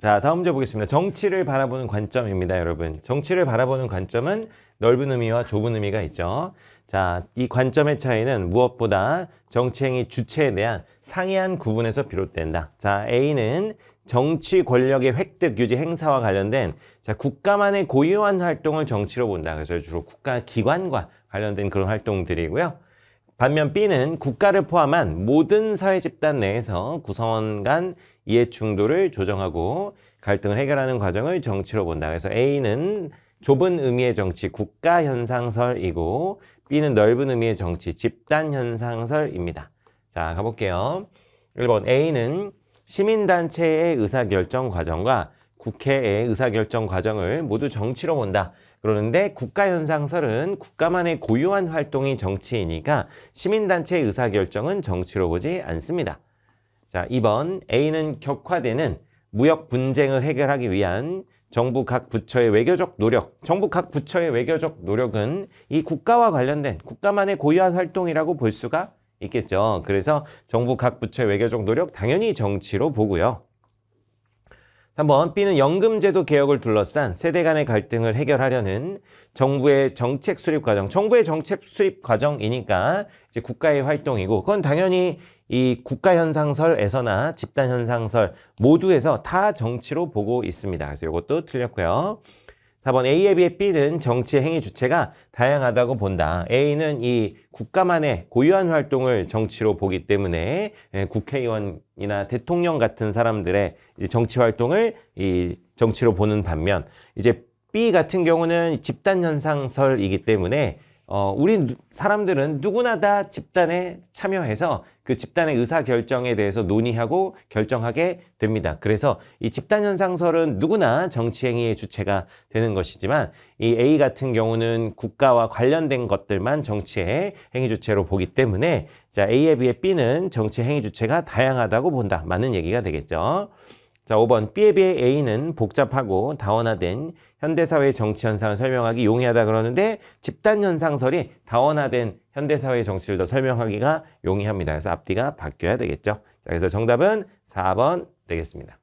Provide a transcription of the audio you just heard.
자, 다음 문제 보겠습니다. 정치를 바라보는 관점입니다, 여러분. 정치를 바라보는 관점은 넓은 의미와 좁은 의미가 있죠. 자, 이 관점의 차이는 무엇보다 정치행위 주체에 대한 상이한 구분에서 비롯된다. 자, A는 정치 권력의 획득, 유지, 행사와 관련된 자, 국가만의 고유한 활동을 정치로 본다. 그래서 주로 국가 기관과 관련된 그런 활동들이고요. 반면 B는 국가를 포함한 모든 사회 집단 내에서 구성원 간 이해 충돌을 조정하고 갈등을 해결하는 과정을 정치로 본다. 그래서 A는 좁은 의미의 정치, 국가 현상설이고 B는 넓은 의미의 정치, 집단 현상설입니다. 자, 가볼게요. 1번 A는 시민단체의 의사결정 과정과 국회의 의사결정 과정을 모두 정치로 본다. 그러는데 국가현상설은 국가만의 고유한 활동이 정치이니까 시민단체의 의사결정은 정치로 보지 않습니다. 자, 2번 A는 격화되는 무역 분쟁을 해결하기 위한 정부 각 부처의 외교적 노력, 정부 각 부처의 외교적 노력은 이 국가와 관련된 국가만의 고유한 활동이라고 볼 수가 있겠죠. 그래서 정부 각 부처의 외교적 노력 당연히 정치로 보고요. 3번 B는 연금제도 개혁을 둘러싼 세대 간의 갈등을 해결하려는 정부의 정책 수립 과정. 정부의 정책 수립 과정이니까 이제 국가의 활동이고 그건 당연히 이 국가 현상설에서나 집단 현상설 모두에서 다 정치로 보고 있습니다. 그래서 이것도 틀렸고요. 4번 A에 비해 B는 정치의 행위 주체가 다양하다고 본다. A는 이 국가만의 고유한 활동을 정치로 보기 때문에 예, 국회의원이나 대통령 같은 사람들의 이제 정치 활동을 이 정치로 보는 반면 이제 B 같은 경우는 집단 현상설이기 때문에 어, 우리 누- 사람들은 누구나 다 집단에 참여해서 그 집단의 의사 결정에 대해서 논의하고 결정하게 됩니다. 그래서 이 집단 현상설은 누구나 정치 행위의 주체가 되는 것이지만 이 A 같은 경우는 국가와 관련된 것들만 정치의 행위 주체로 보기 때문에 자 A에 비해 B는 정치 행위 주체가 다양하다고 본다. 맞는 얘기가 되겠죠. 자, 5번 B에 비해 A는 복잡하고 다원화된 현대사회의 정치 현상을 설명하기 용이하다 그러는데 집단 현상설이 다원화된 현대사회의 정치를 더 설명하기가 용이합니다. 그래서 앞뒤가 바뀌어야 되겠죠. 자, 그래서 정답은 4번 되겠습니다.